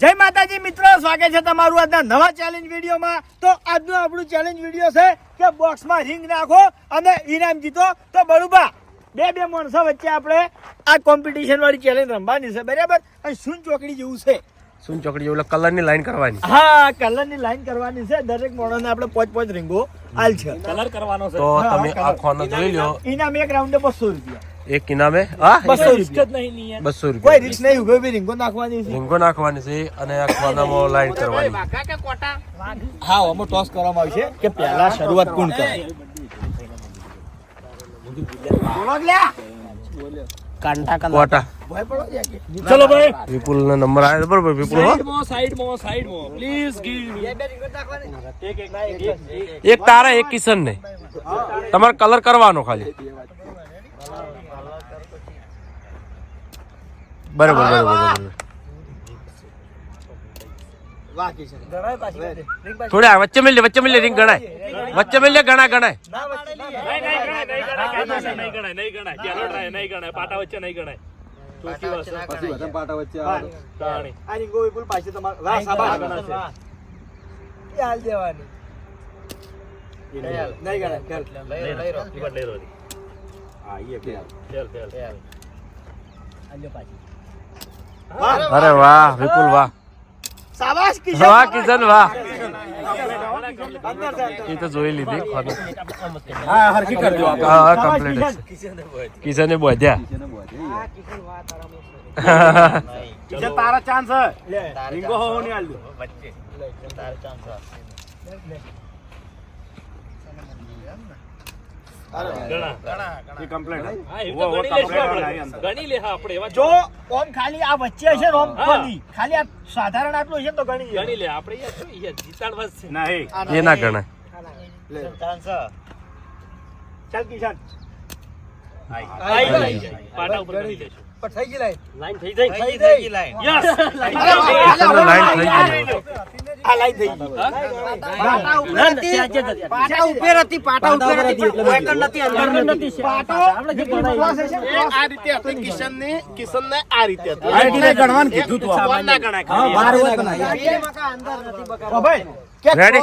જય માતાજી મિત્રો સ્વાગત છે તમારું આજના નવા ચેલેન્જ વિડીયોમાં. તો આજનું આપણું ચેલેન્જ વીડિયો છે કે બોક્સમાં રિંગ નાખો અને ઇનામ જીતો. તો બળુબા બે બે માણસો વચ્ચે આપણે આ કોમ્પિટિશન વાળી ચેલેન્જ રમવાની છે બરાબર? અને શું ચોકડી જેવું છે? શું ચોકડી જેવું? કલરની લાઈન કરવાની. હા કલરની લાઈન કરવાની છે. દરેક માણસને આપણે પાંચ પાંચ રીંગો આલ છે. કલર કરવાનો છે. તો તમે આ જોઈ લો ઇનામ એક રાઉન્ડે બસો રૂપિયા. એક ઇનામે હા? બસો રૂપિયા. બસો કોઈ રૂપિયા. રીક્ષ નહીં ઊભો બી રીંગો નાખવાની છે. રીંગો નાખવાની છે અને આ ખાનામાં લાઈન કરવાની. હા અમે ટોસ કરવામાં આવશે કે પહેલા શરૂઆત કોણ કરે. ચલો ભાઈ. વિપુલ નો નંબર આવ્યો બરોબર વિપુલ હો. સાઈડમાં સાઈડમાં સાઈડમાં. પ્લીઝ ગીવ એક એક એક એક એક તારા એક કિશન ને. તમારે કલર કરવાનો ખાલી. બરોબર બરોબર. થોડી વચ્ચે મિલે વચ્ચે મિલે રિંગ ગણાય. વચ્ચે મિલે ગણા ગણાય ના વચ્ચે નહીં. ગણાય નહીં ગણાય નહીં ગણાય નહીં ગણાય. નહીં ગણાય પાટા વચ્ચે પાછી. અરે વાહ વિપુલ વાહ. કિશન વાહ કિશન વાહ. એ તો જોઈ લીધી. હા કરજો હા હા કમ્પ્લીટ કિશને. બોધ્યા. કિશન તારા ચાન્સ છે. રીંગો હો નહીં હાલ દે. ગણા. હા, એ તો વો, વો, ગણી લેશું complete આપણે. અંદર. ગણી લે હા આપણે એવા જો ઓમ ખાલી આ વચ્ચે હશે ઓમ હા. ખાલી આ સાધારણ આટલું હશે ને તો ગણી ગણી લે આપણે યાર શું યાર જીતાડવા જ છે. એ. ના ગણાય. ચાલ. કિશન. પાટા ઉપર ગણી. લેશું. લાઈન. થઈ જાય થઈ ગઈ. Yes line. થઈ ગઈ. આ લાઈન થઈ ગઈ. પાટા ઉપર હતી. પાટા ઉપર હતી કોઈકણ નથી અંદર નથી. પાટો જે ને, cross. આ રીતે હતી કિશનની કિશનને આ રીતે હતી. આ એટલે ગણવાનું કીધું તું ફોન ના ગણાય હા. બાર હોય તો નહીં. ઓ ભાઈ, કે Ready?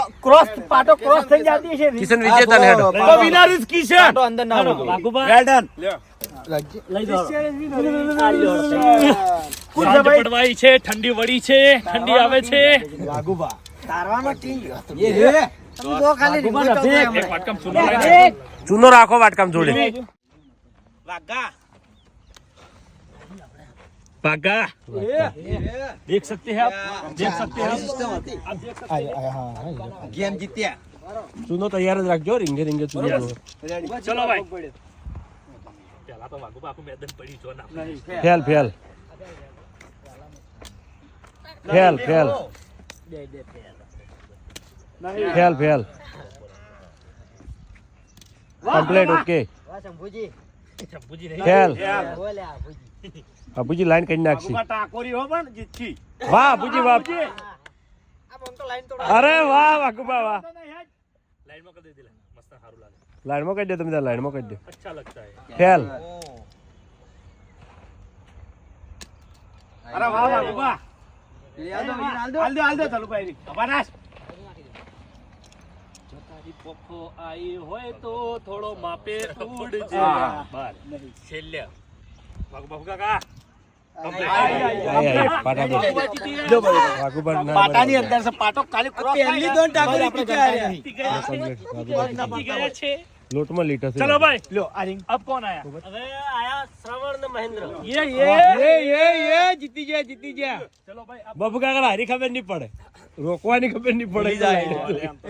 પાટો cross થઈ જતી હશે. કિશન વિજેતા ને હેડો. તો winner is Kishan. Well done. કોણ છે સાંજ ભાઈ? પડવાઈ છે ઠંડી વળી છે ઠંડી આવે છે એક વાટકામ ચૂનો લાગે. ચૂનો રાખો વાટકામ જોડે भागा देख सकते हैं आप देख सकते हैं आप ચૂનો તૈયાર જ રાખજો રીંગે રીંગે ચૂનો જોવે. चलो भाई પેલા તો વાગુ બાપુ મેદાન પડી જો ના fail fail. Fail fail. Fail. Fail complete okay Shambhuji. નહીં. ફેલ. બાપુજી લાઈન કરી નાખશી. ટાકોરી હો પણ જીતથી. વાહ બુજી વાહ. અરે વાહ વાકુબા વાહ. લાઈનમાં કરી દીધી મસ્ત સારું લાગે. લાઈનમાં કાઢ દે તમે ત્યાં લાઈનમાં કાઢ દે. અચ્છા થોડો માપે ઉડજે. બાર. છેલ્લે. ભગ ભગ કાકા. પાટાની બરાબર. અંદર છે પાટો ખાલી cross થાય ને, તો આપણે ગણતા નહીં. જીતી ગયા છે કમ્પ્લીટ. વાકુબા. જીતી ગયા છે લોટમાં લીટ હશે चलो भाई લ્યો, આ ring. अब कौन आया હવે આયા શ્રવણ ને મહેન્દ્ર ये ये જીતી ગયા જીતી ગયા चलो भाई अब બાબુ કાકા હારી ખબર નહીં પડે રોકવાની ખબર નહીં પડે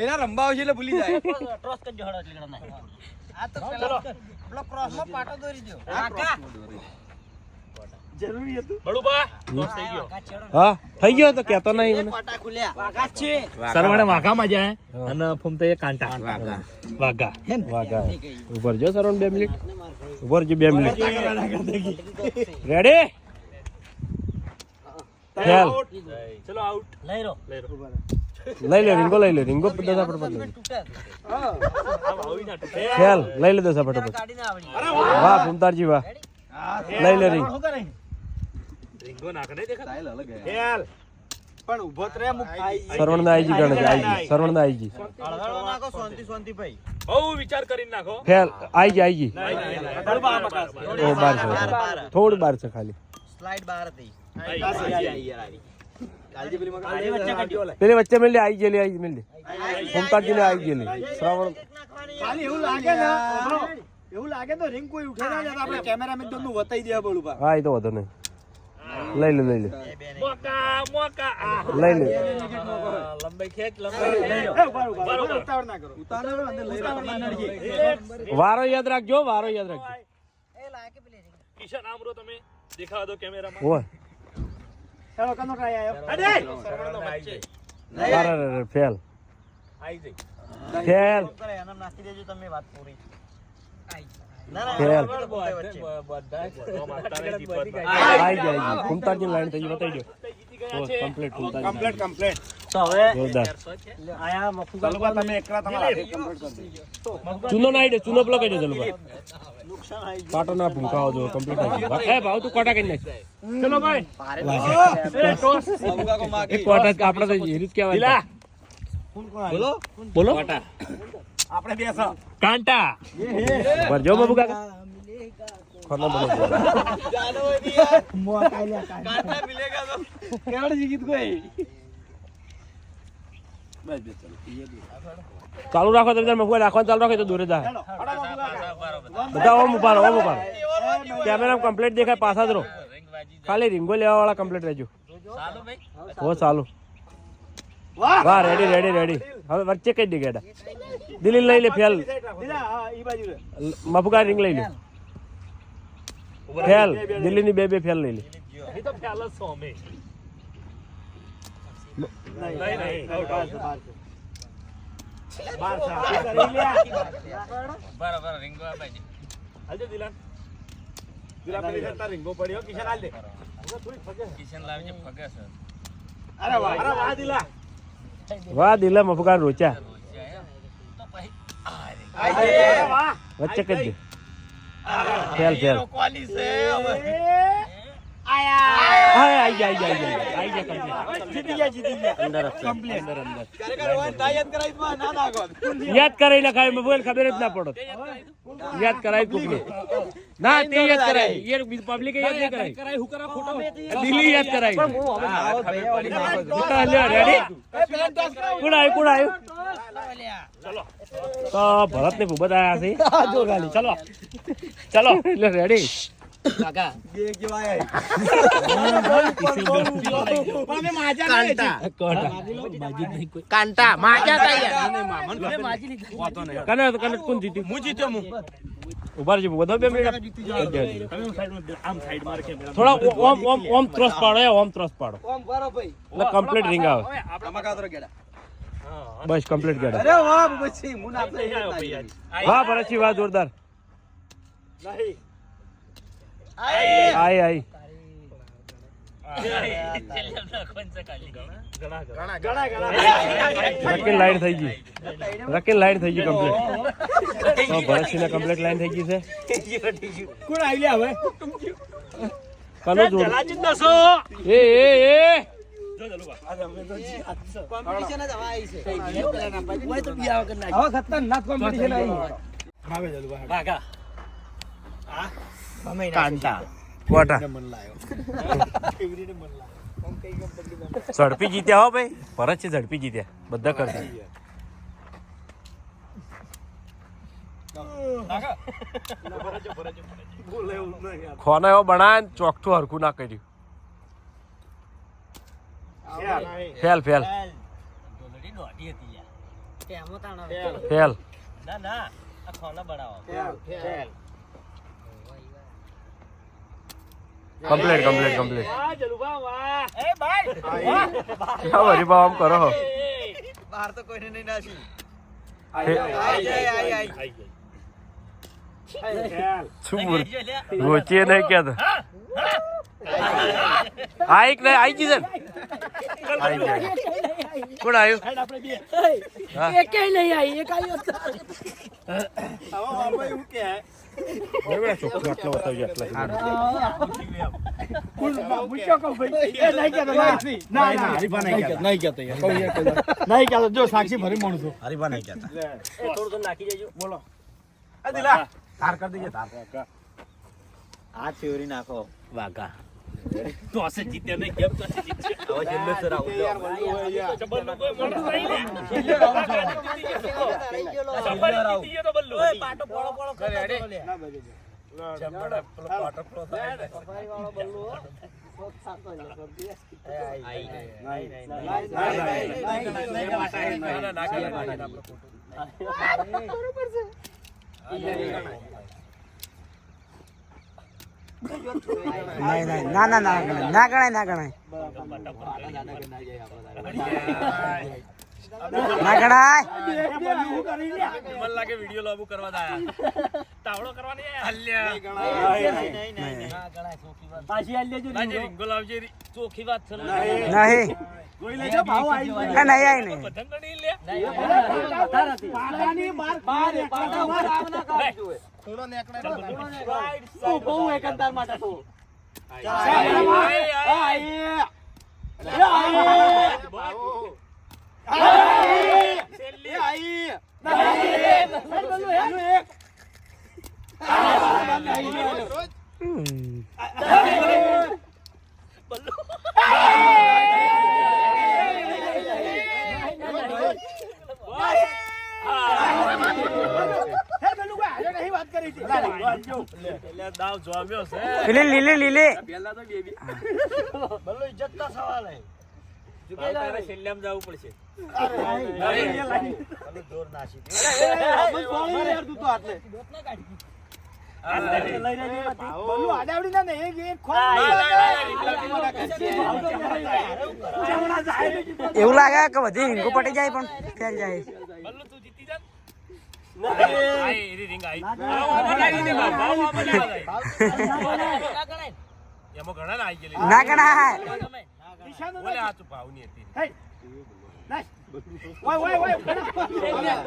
એના રંબા આવશે એટલે ભૂલી જાય ટ્રોસ કરજો હળો એટલે ગણના જરૂરી હતું. બળુબા દોસ્ત થઈ ગયો. હા થઈ ગયો તો કેતો નહીં મને વાઘા છે. સરવાણે વાઘામાં જાય અને ફૂમતે એ કાંટા. વાઘા. વાઘા. હે ને? વાઘા. ઉભર જો સરવણ 2 મિનિટ. ઉભર જો 2 મિનિટ. રેડી ચલો આઉટ લઈ રો લઈ રો લઈ લે રીંગો લઈ લે રીંગો દસા ફટાફટ ખ્યાલ લઈ લે દસા ફટાફટ વાહ. ભૂમતારજી વાહ. લઈ લે રીંગ. રીંગો નાખ નહીં દેખાતા? ખેલ પણ ઊભો જ રે મુક સરવણના આઈજી ગણે છે આઈજી સરવણના આઈજી બહુ વિચાર કરીને નાખો. ફેલ આઈજી આઈજી ઓ બાર છે. થોડું બાર છે ખાલી. પેલી વચ્ચે મિલ આઈ ગયેલી આઈ મિલ ઘૂમતા ને આઈ ગયેલી. શ્રાવણ ખાલી એવું લાગે ને એવું લાગે તો રિંગ કોઈ ઉઠે ના આપણે કેમેરામેન તો વતાઈ દે બોલું હા એ તો વધુ નહીં. લઈ લે લઈ લે. મોકા મોકા. આ લઈ લે. લંબાઈ ખેંચ લંબાઈ ઉતાવળ ના કરો. વારો યાદ રાખજો વારો યાદ રાખજો. કિશન આમરો તમે દેખાવ દો કેમેરામાં. ઓય. ચાલો કનો ટ્રાય આયો? અરે! અરે અરે ફેલ. ફેલ. જયુ તમે વાત આઈ લાઈન થઈ બતાવી દો કમ્પ્લીટ કમ્પ્લીટ કમ્પ્લીટ તો હવે જોરદાર આયા મફુગા તમે એકલા તમારા કમ્પ્લીટ કરી ચૂનો નાઈ દે ચૂનો પેલો કહી દે ચલો પાટો ના ભૂંકાવો જો કમ્પ્લીટ થઈ ગયું એ ભાવ તું કોટા કરી નાખ ચલો ભાઈ કોટા આપણે તો જ કહેવાય બોલો બોલો આપણે બેસો. કાંટા. ભરજો બાબુ કાકા. ખોલો બોલો ચાલુ રાખો તમે મફુઆ રાખવાનું ચાલુ રાખો તો દૂરે જાય બધા. ઓમ ઉપાડો ઓમ ઉપાડો કેમેરા કમ્પ્લીટ દેખાય પાછા જ રહો. ખાલી રીંગો લેવા વાળા કમ્પ્લીટ રહેજો હો ચાલુ. વાહ! રેડી રેડી રેડી હવે વચ્ચે કઈ દે ગેડા દિલ્હી લઈ લે ફેલ. દીદા હા ઈ બાજુ રે. મફુકા રિંગ લઈ લે. ફેલ. દિલ્હીની બે બે ફેલ લઈ લે. હાલજો દિલાન પેલી પડ્યો. કિશન હાલ દે. અરે વાહ અરે વાહ દીલા. વાહ દિલ્હી મફુકા રોચા. વચ્ચે કઈ દે. Fail fail. આયા. આઈ જા આઈ જા આઈ જા complete. જીતી ગયા જીતી ગયા. અંદર યાદ કરાઈ નખાય મોબાઈલ ખબર જ ના પડો. યાદ કરાય કોકને ના તે યાદ કરાય. એ પબ્લિક યાદ નહીં કરાય. કરાય. હું કરા ખોટો દિલ્હી યાદ રેડી કોણ કોણ તો ભરત ને ભૂપત આયા છે. જો ગાલી. ચલો. ચલો. એટલે રેડી કાંટા. માજા કને કને કોણ જીત્યું હું જીત્યો હું ઊભા રહેજો બધા બે મિનિટ. આમ સાઈડ મારે કેમેરા થોડા ઓમ ઓમ ઓમ ત્રસ પાડો ઓમ ત્રસ પાડો. એટલે કમ્પ્લીટ રીંગ આવે. બસ કમ્પ્લીટ ગેડા. અરે વાહ પછી મુન વાહ ભરતજી વાહ જોરદાર. નહીં. ઘણા ઘણા રકેલ લાઈન થઈ ગઈ. રકેલ લાઈન થઈ ગઈ કમ્પ્લીટ તો ભરતસિંહ ને કમ્પ્લીટ લાઈન થઈ ગઈ છે. કોણ આવી લે હવે? કનો જોડ. એ એ એ. ખતરનાક કોમ્પિટિશન આવી. કાંટા. કોટા ઝડપી જીત્યા હો ભાઈ. ભરત છે ઝડપી જીત્યા. બધા કરતા. ખોને એવો બનાય ને ચોકઠું હરખું ના કર્યું. Fail fail fail. ના ના. ખોને બનાવો. ફેલ બનાવો કમ્પ્લીટ કમ્પ્લીટ કમ્પ્લીટ વાહ જલુભા વાહ એ ભાઈ હા વરી બાવ આમ કરો હો. બહાર તો કોઈને નહીં નાસી. રોચીએ નહીં કહેતો આઈ કે આઈ ગઈ છે આઈ જાય. કોણ આવ્યું આપણે બે. એકેય નહીં આવી એક આવ્યો આવો બાપુ એવું કે ચોખ્ખું આટલો બતાવજો આટલા પૂછ્યો કહું ભાઈ એ નહીં કહેતો ના ના હરીફા નહીં કહેતો નહીં કહેતો. નહીં કહેતો જો સાક્ષી ભરી માણસો હરીફા નહીં કહેતા એ થોડું થોડું નાખી દેજો બોલો આ દિલા તાર કરી દેજે તાર આ થિયોરી નાખો વાઘા તો હશે જીત્યા નહીં કેમ તો હશે હવે છેલ્લે સર આવું લો. જબરનું કોઈ મોટું નહીં ને. સફારી જીતી ગયો તો બલ્લુ. પાટો પોળો પોળો કરતો હતો નહીં નહીં. ના ના ના ગણાય. ના ગણાય ના ગણાય. ના ગણાય મને લાગે વીડિયો લાબુ કરવા દાયા. તાવડો કરવા નહીં આયા. પાછી આલી જો રીંગો લાવજે ચોખી વાત છે નહીં. લેજો ભાવ આવી નહીં આવી નહીં. પતંગ ગણી લે. પાડાની બાર બાર પાડા બાર બહુ એકંદર માટે તો કરી હતી એટલે દાવ જોમ્યો છે લીલી લીલી લીલી બલ્લો ઇજ્જત નો સવાલ હે. તારે છેલ્લામાં જવું પડશે. એવું લાગે કે બધી હિંગો પટી જાય પણ ફેલ જાય. ના ગણાય. નિશાનો બોલે આ તું ભાવની હતી.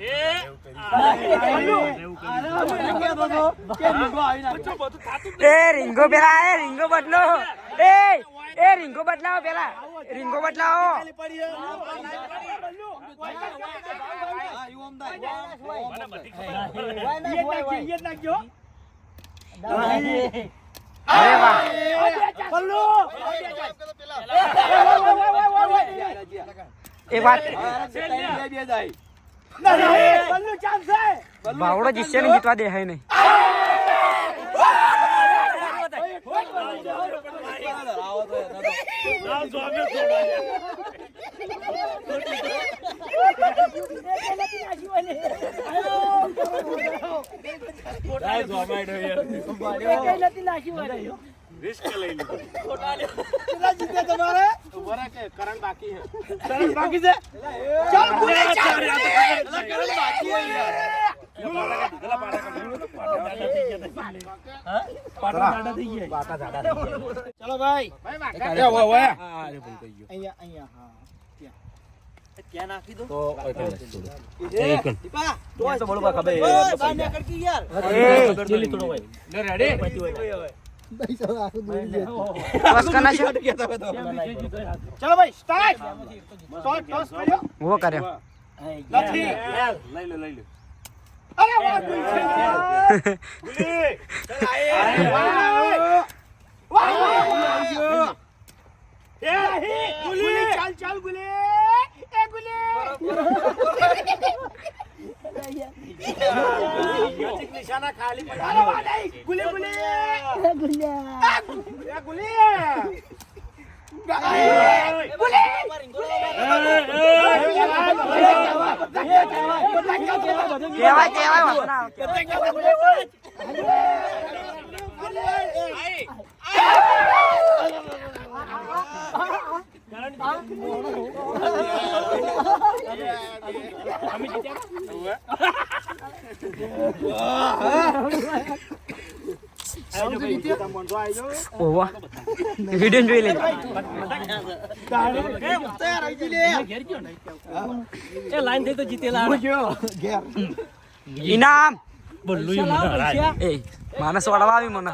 હે નાશ ઓય ઓય ઓય એ, એ રીંગો પેલા એ રીંગો બદલો એ એ રીંગો બદલાવો પેલા રીંગો બદલાવો મને અરે વાહ. પલ્લુ! એ વાત બાવડો જીતશે ને જીતવા દે હે નહીં. આવો તો કેટલા જીતે તમારે કરણ બાકી છે ચાલ ચાલ ચલો ભાઈ અહીંયા અહીંયા હા ક્યાં નાખી દો તો તો બળવા ખબર. ઓય, બહાર નીકળ કે યાર. એ. લીલી થોડો હોય. લે, બસ કના છે? ચલો ભાઈ સ્ટાર્ટ ટોસ ટોસ કર્યો વો કર્યો. નથી. લઈ લો, લઈ લો. અરે વાહ ગુલી વાહ વાહ એ ગુલી ચાલ ચાલ ગુલી. નિશાના ખાલી પડ્યા અરે વાહ નહીં ગુલી ગુલી એ ગુલી કેવાય કેવાય વાંધો ના આવે. ઓવા વીડિયો જોઈ લેજો એ લાઈન થઈ તો જીતેલા ઇનામ એ માણસ વળવા આવી મને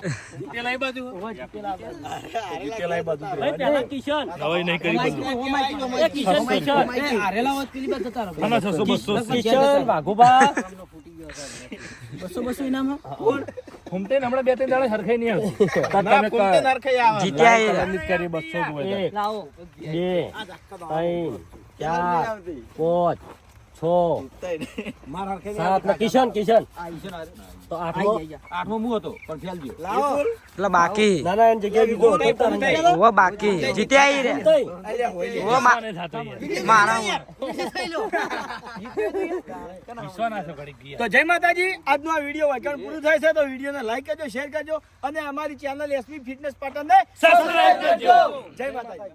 જીતેલા એ બાજુ ભાઈ, પહેલા કિશન. હવે નહીં કરી બધું. એ કિશન કિશન. કિશન વાઘુબા. ફૂમતે ને હમણાં બે ત્રણ દાડા હરખાઈ નહીં આવતી. જીત્યા એ. તમે કરી બસો એક, બે ત્રણ ચાર પાંચ છ. સાત ને કિશન કિશન. તો આઠમો? આઠમો હું હતો પણ ફેલ ગયો. એટલે બાકી. ના ના એની જગ્યાએ બીજો. ઓ બાકી. જીત્યા એ રે. ઓ મારા તો જય માતાજી આજનો આ વીડિયો વાંચન પૂરું થાય છે તો વિડીયોને લાઈક કરજો શેર કરજો અને અમારી ચેનલ એસપી ફિટનેસ પાટણને સબસ્ક્રાઇબ કરજો. જય માતાજી.